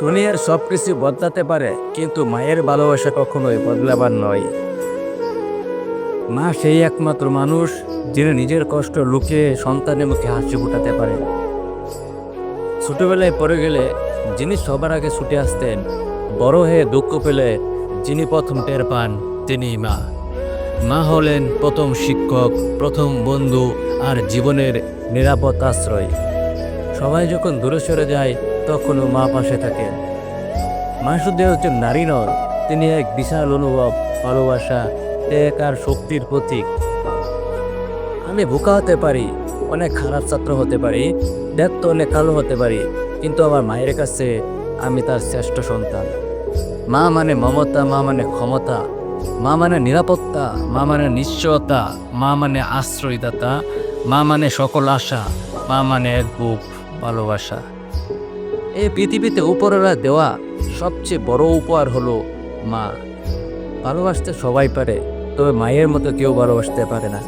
দুনিয়ার সব কিছু বদলাতে পারে, কিন্তু মায়ের ভালোবাসা কখনোই বদলাবার নয়। মা সেই একমাত্র মানুষ, যিনি নিজের কষ্ট লুকিয়ে সন্তানের মুখে হাসি ফুটাতে পারে। ছোটবেলায় পড়ে গেলে যিনি সবার আগে ছুটে আসতেন, বড় হয়ে দুঃখ পেলে যিনি প্রথম টের পান, তিনি মা। মা হলেন প্রথম শিক্ষক, প্রথম বন্ধু আর জীবনের নিরাপদ আশ্রয়। সবাই যখন দূরে সরে যায় তখনও মা পাশে থাকেন। মা শুধু একজন নারী। নন তিনি এক বিশাল অনুভব, ভালোবাসা, এক আর শক্তির প্রতীক। আমি বোকা হতে পারি, অনেক খারাপ ছাত্র হতে পারি দেখতে অনেক কালো হতে পারি, কিন্তু আমার মায়ের কাছে আমি তার শ্রেষ্ঠ সন্তান। মা মানে মমতা, মা মানে ক্ষমতা, মা মানে নিরাপত্তা, মা মানে নিশ্চয়তা, মা মানে আশ্রয়দাতা, মা মানে সকল আশা, মা মানে এক বুক ভালোবাসা। এই পৃথিবীতে উপরেরা দেওয়া সবচেয়ে বড় উপহার হলো মা। ভালোবাসতে সবাই পারে, তবে মায়ের মতো কেউ ভালোবাসতে পারে না।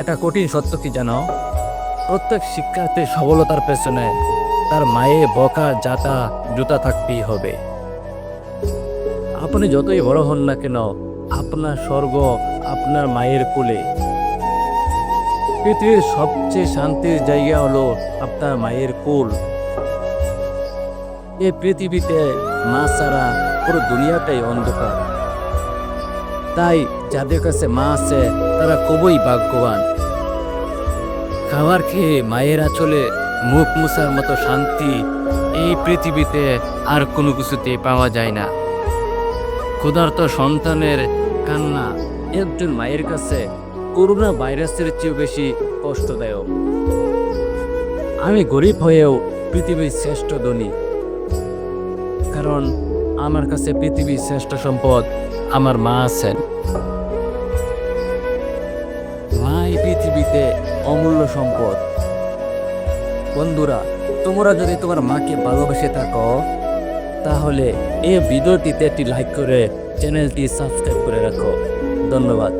এটা কঠিন সত্য কি জানো? প্রত্যেক শিক্ষার্থীর সফলতার পেছনে তার মায়ে বকা, জাতা, জুতা থাকতেই হবে। আপনি যতই বড় হন না কেন, আপনার স্বর্গ আপনার মায়ের কোলে। পৃথিবীর সবচেয়ে শান্তির জায়গা হলো আপনার মায়ের কোল। এই পৃথিবীতে মা ছাড়া পুরো দুনিয়াটাই অন্ধকার। তাই যাদের কাছে মা আছে, তারা খুবই ভাগ্যবান। খাবার খেয়ে মায়ের আঁচলে মুখ মুছার মতো শান্তি এই পৃথিবীতে আর কোনো কিছুতে পাওয়া যায় না। ক্ষুধার্ত সন্তানের কান্না একজন মায়ের কাছে করোনা ভাইরাসের চেয়েও বেশি কষ্টদায়ক। আমি গরিব হয়েও পৃথিবীর শ্রেষ্ঠ ধনী। কারণ আমার কাছে পৃথিবীর শ্রেষ্ঠ সম্পদ আমার মা আছেন। মা এই পৃথিবীতে অমূল্য সম্পদ। বন্ধুরা, তোমরা যদি তোমার মাকে ভালোবেসে থাকো, তাহলে এই ভিডিওটিতে একটি লাইক করে চ্যানেলটি সাবস্ক্রাইব করে রাখো। ধন্যবাদ।